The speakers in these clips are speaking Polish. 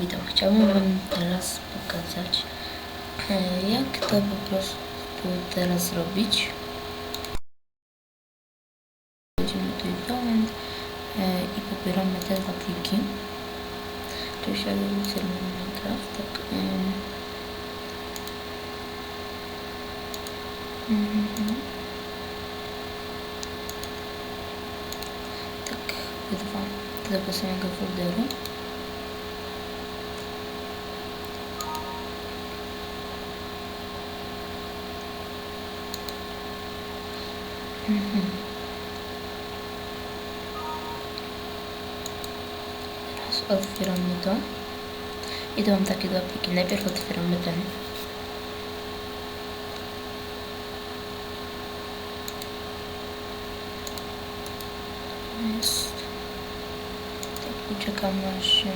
Witam, chciałbym Wam teraz pokazać, e, jak to po prostu teraz robić. Wchodzimy tutaj w domen e, i pobieramy te dwa pliki. Czyli śladowice Minecraft, tak. em. Mhm. Tak, do tego samego folderu. Mhm. Teraz otwieramy to. I to mam takie dwa pliki. Najpierw otwieramy ten. Jest. Tak, i czekam aż się.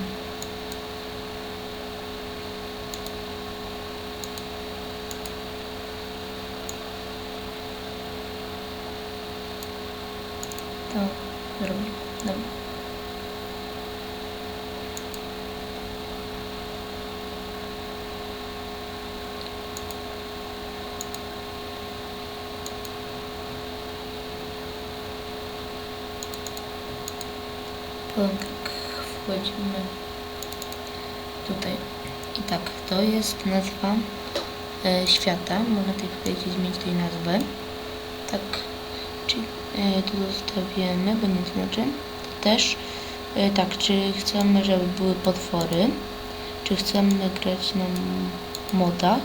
To zrobię. Dobra. Wchodzimy tutaj. I tak, to jest nazwa e, świata. Można tutaj i zmienić tej nazwę. Tak, czyli e, tu zostawiamy, bo nie znaczy. Też, e, tak, czy chcemy, żeby były potwory, czy chcemy grać na m- modach.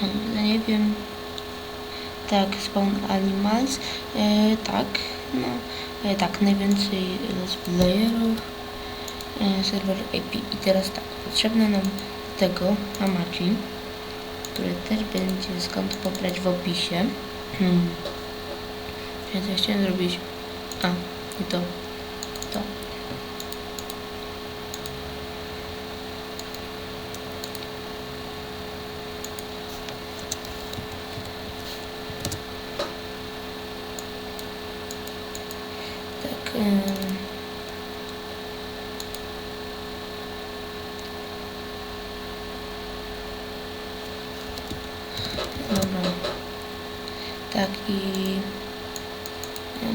Hmm, Nie wiem. Tak, spawn animals. E, tak, no, e, tak, najwięcej let's playerów. E, serwer IP. I teraz tak, potrzebne nam do tego Hamachi, który też będzie skąd pobrać w opisie. Więc ja chciałem zrobić. A, nie to. To. Tak. Dobra. Tak i... No,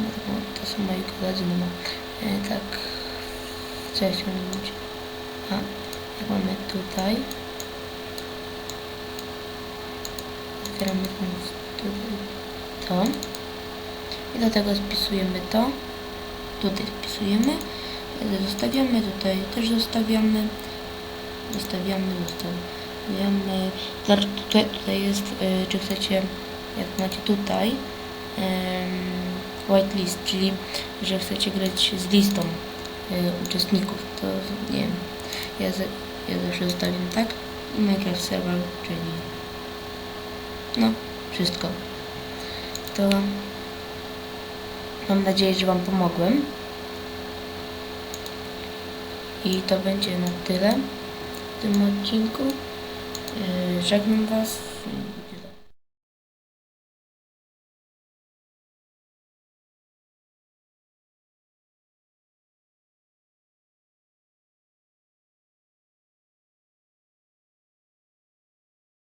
to, są moi koledzy, no. E, tak. Mówić? A, jak mamy tutaj. Otwieramy to. I do tego spisujemy to. Tutaj wpisujemy. e, Zostawiamy tutaj, też zostawiamy. Zostawiamy, zostawiamy. Zaraz Tutaj, jest, y, czy chcecie, jak macie tutaj, whitelist, czyli że chcecie grać z listą y, uczestników, to nie wiem, ja, za, ja zawsze zostawiam tak Minecraft Server, czyli no, wszystko. To mam nadzieję, że Wam pomogłem. I to będzie na tyle w tym odcinku. Euh, Jacques Montas